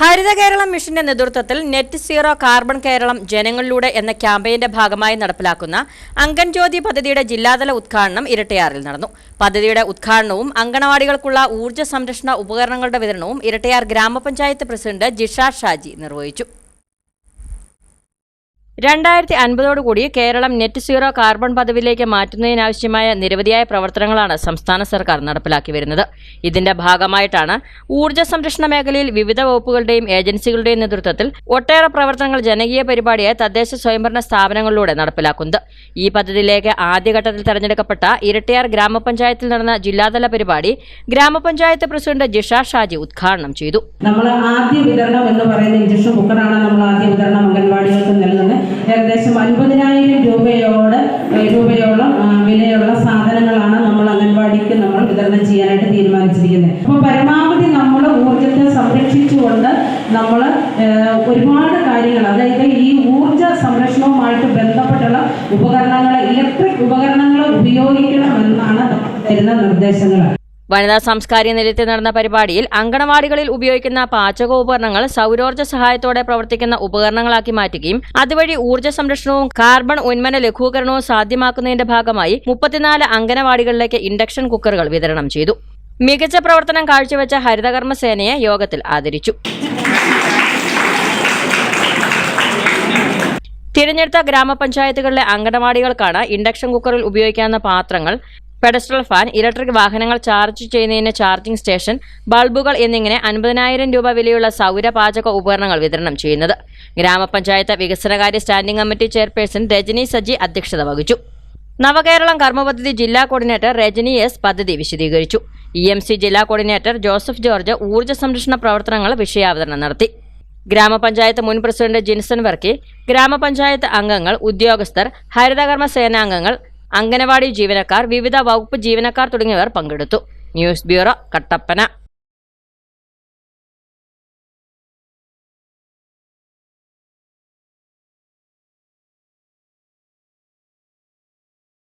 ഹരിത കേരളം മിഷന്റെ നേതൃത്വത്തിൽ net zero carbon Keralam ജനങ്ങളിലൂടെ എന്ന ക്യാമ്പയിന്റെ ഭാഗമായി നടപ്പിലാക്കുന്ന അങ്കൺജ്യോതി പദ്ധതിയുടെ ജില്ലാതല ഉദ്ഘാടനം ഇരട്ടയാറിൽ നടന്നു. പദ്ധതിയുടെ ഉദ്ഘാടനവും അങ്കണവാടികൾക്കുള്ള ഊർജ സംരക്ഷണ ഉപകരണങ്ങളുടെ വിതരണവും ഇരട്ടയാർ ഗ്രാമപഞ്ചായത്ത് പ്രസിഡന്റ് ജിഷ ഷാജി നിർവഹിച്ചു. രണ്ടായിരത്തി അൻപതോടുകൂടി കേരളം നെറ്റ് സീറോ കാർബൺ പദവിയിലേക്ക് മാറ്റുന്നതിനാവശ്യമായ നിരവധിയായ പ്രവർത്തനങ്ങളാണ് സംസ്ഥാന സർക്കാർ നടപ്പിലാക്കി വരുന്നത്. ഇതിന്റെ ഭാഗമായിട്ടാണ് ഊർജ സംരക്ഷണ മേഖലയിൽ വിവിധ വകുപ്പുകളുടെയും ഏജൻസികളുടെയും നേതൃത്വത്തിൽ ഒട്ടേറെ പ്രവർത്തനങ്ങൾ ജനകീയ പരിപാടിയായി തദ്ദേശ സ്വയംഭരണ സ്ഥാപനങ്ങളിലൂടെ നടപ്പിലാക്കുന്നത്. ഈ പദ്ധതിയിലേക്ക് ആദ്യഘട്ടത്തിൽ തെരഞ്ഞെടുക്കപ്പെട്ട ഇരട്ടിയാർ ഗ്രാമപഞ്ചായത്തിൽ നടന്ന ജില്ലാതല പരിപാടി ഗ്രാമപഞ്ചായത്ത് പ്രസിഡന്റ് ജിഷ ഷാജി ഉദ്ഘാടനം ചെയ്തു. നമ്മൾ ആദ്യ വിതരണം എന്ന് പറയുന്ന ഇഞ്ചക്ഷൻ കുക്കറാണ് നമ്മൾ ആദ്യ വിതരണം അംഗൻവാടികൾക്ക് നൽകുന്നത്. സാധനങ്ങളാണ് നമ്മൾ അംഗൻവാടിക്ക് നമ്മൾ വിതരണം ചെയ്യാനായിട്ട് തീരുമാനിച്ചിരിക്കുന്നത്. അപ്പോൾ പരമാവധി നമ്മൾ ഊർജത്തെ സംരക്ഷിച്ചുകൊണ്ട് നമ്മൾ ഒരുപാട് കാര്യങ്ങൾ അതായത് ഈ ഊർജ സംരക്ഷണവുമായിട്ട് ബന്ധപ്പെട്ടുള്ള ഉപകരണങ്ങൾ ഇലക്ട്രിക് ഉപകരണങ്ങൾ ഉപയോഗിക്കണം എന്നാണ് തരുന്ന നിർദ്ദേശങ്ങൾ. വനിതാ സാംസ്കാരിക നിലയത്തിൽ നടന്ന പരിപാടിയിൽ അങ്കണവാടികളിൽ ഉപയോഗിക്കുന്ന പാചക ഉപകരണങ്ങൾ സൗരോർജ സഹായത്തോടെ പ്രവർത്തിക്കുന്ന ഉപകരണങ്ങളാക്കി മാറ്റുകയും അതുവഴി ഊർജ സംരക്ഷണവും കാർബൺ ഉന്മന ലഘൂകരണവും സാധ്യമാക്കുന്നതിന്റെ ഭാഗമായി മുപ്പത്തിനാല് അങ്കണവാടികളിലേക്ക് ഇൻഡക്ഷൻ കുക്കറുകൾ വിതരണം ചെയ്തു. മികച്ച പ്രവർത്തനം കാഴ്ചവെച്ച ഹരിതകർമ്മ സേനയെ യോഗത്തിൽ ആദരിച്ചു. തിരഞ്ഞെടുത്ത ഗ്രാമപഞ്ചായത്തുകളിലെ അങ്കണവാടികൾക്കാണ് ഇൻഡക്ഷൻ കുക്കറിൽ ഉപയോഗിക്കാവുന്ന പാത്രങ്ങൾ പെഡസ്ട്രൽ ഫാൻ ഇലക്ട്രിക് വാഹനങ്ങൾ ചാർജ് ചെയ്യുന്നതിന് ചാർജിംഗ് സ്റ്റേഷൻ ബൾബുകൾ എന്നിങ്ങനെ അൻപതിനായിരം രൂപ വിലയുള്ള സൗരപാചക ഉപകരണങ്ങൾ വിതരണം ചെയ്യുന്നത്. ഗ്രാമപഞ്ചായത്ത് വികസനകാര്യ standing committee chairperson Rajani Saji അധ്യക്ഷത വഹിച്ചു. നവകേരളം കർമ്മപദ്ധതി ജില്ലാ കോർഡിനേറ്റർ രജനി എസ് പദ്ധതി വിശദീകരിച്ചു. ഇ എം സി ജില്ലാ കോർഡിനേറ്റർ ജോസഫ് ജോർജ് ഊർജ സംരക്ഷണ പ്രവർത്തനങ്ങൾ വിഷയാവതരണം നടത്തി. ഗ്രാമപഞ്ചായത്ത് മുൻ പ്രസിഡന്റ് ജിൻസൺ വർക്കി ഗ്രാമപഞ്ചായത്ത് അംഗങ്ങൾ ഉദ്യോഗസ്ഥർ ഹരിതകർമ്മ സേനാംഗങ്ങൾ അംഗനവാടി ജീവനക്കാർ വിവിധ വകുപ്പ് ജീവനക്കാർ തുടങ്ങിയവർ പങ്കെടുത്തു. News bureau Kattappana.